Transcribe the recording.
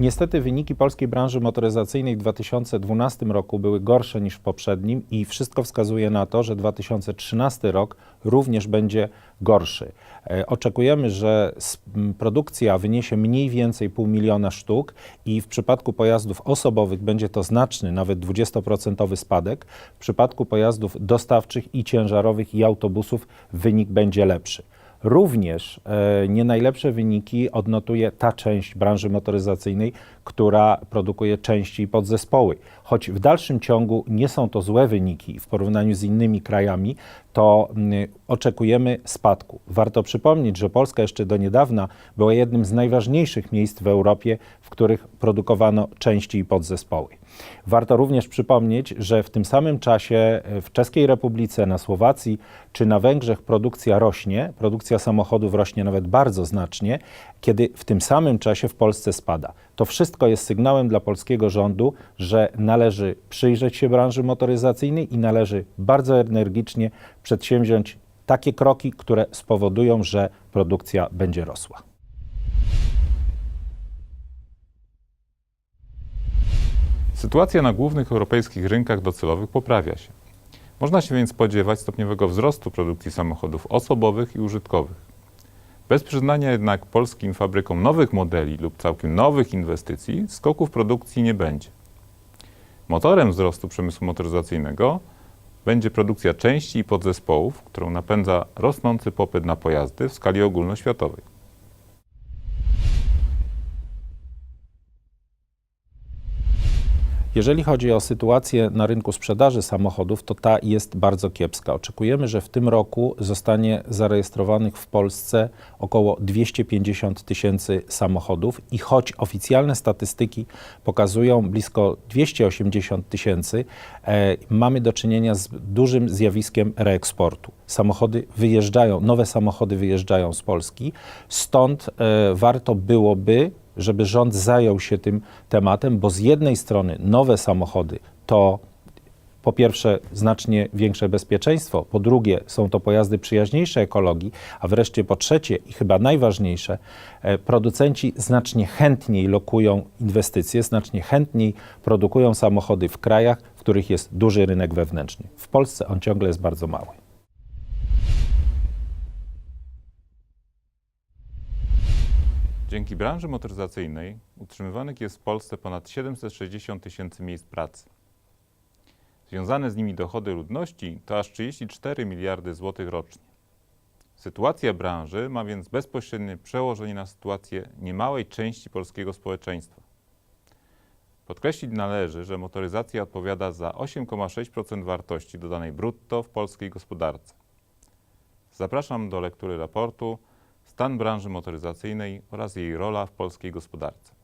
Niestety wyniki polskiej branży motoryzacyjnej w 2012 roku były gorsze niż w poprzednim i wszystko wskazuje na to, że 2013 rok również będzie gorszy. E, Oczekujemy, że produkcja wyniesie mniej więcej pół miliona sztuk i w przypadku pojazdów osobowych będzie to znaczny, nawet 20% spadek. W przypadku pojazdów dostawczych i ciężarowych i autobusów wynik będzie lepszy. Również e, nie najlepsze wyniki odnotuje ta część branży motoryzacyjnej, która produkuje części i podzespoły. Choć w dalszym ciągu nie są to złe wyniki w porównaniu z innymi krajami, to mm, oczekujemy spadku. Warto przypomnieć, że Polska jeszcze do niedawna była jednym z najważniejszych miejsc w Europie, w których produkowano części i podzespoły. Warto również przypomnieć, że w tym samym czasie e, w Czeskiej Republice, na Słowacji czy na Węgrzech produkcja rośnie, produkcja samochodów rośnie nawet bardzo znacznie, kiedy w tym samym czasie w Polsce spada. To wszystko jest sygnałem dla polskiego rządu, że należy przyjrzeć się branży motoryzacyjnej i należy bardzo energicznie przedsięwziąć takie kroki, które spowodują, że produkcja będzie rosła. Sytuacja na głównych europejskich rynkach docelowych poprawia się. Można się więc spodziewać stopniowego wzrostu produkcji samochodów osobowych i użytkowych. Bez przyznania jednak polskim fabrykom nowych modeli lub całkiem nowych inwestycji skoków produkcji nie będzie. Motorem wzrostu przemysłu motoryzacyjnego będzie produkcja części i podzespołów, którą napędza rosnący popyt na pojazdy w skali ogólnoświatowej. Jeżeli chodzi o sytuację na rynku sprzedaży samochodów, to ta jest bardzo kiepska. Oczekujemy, że w tym roku zostanie zarejestrowanych w Polsce około 250 tysięcy samochodów i choć oficjalne statystyki pokazują blisko 280 tysięcy, e, mamy do czynienia z dużym zjawiskiem reeksportu. Samochody wyjeżdżają, nowe samochody wyjeżdżają z Polski, stąd e, warto byłoby żeby rząd zajął się tym tematem, bo z jednej strony nowe samochody to po pierwsze znacznie większe bezpieczeństwo, po drugie są to pojazdy przyjaźniejsze ekologii, a wreszcie po trzecie i chyba najważniejsze, e, producenci znacznie chętniej lokują inwestycje, znacznie chętniej produkują samochody w krajach, w których jest duży rynek wewnętrzny. W Polsce on ciągle jest bardzo mały. Dzięki branży motoryzacyjnej utrzymywanych jest w Polsce ponad 760 tysięcy miejsc pracy. Związane z nimi dochody ludności to aż 34 miliardy złotych rocznie. Sytuacja branży ma więc bezpośrednie przełożenie na sytuację niemałej części polskiego społeczeństwa. Podkreślić należy, że motoryzacja odpowiada za 8,6% wartości dodanej brutto w polskiej gospodarce. Zapraszam do lektury raportu Stan branży motoryzacyjnej oraz jej rola w polskiej gospodarce.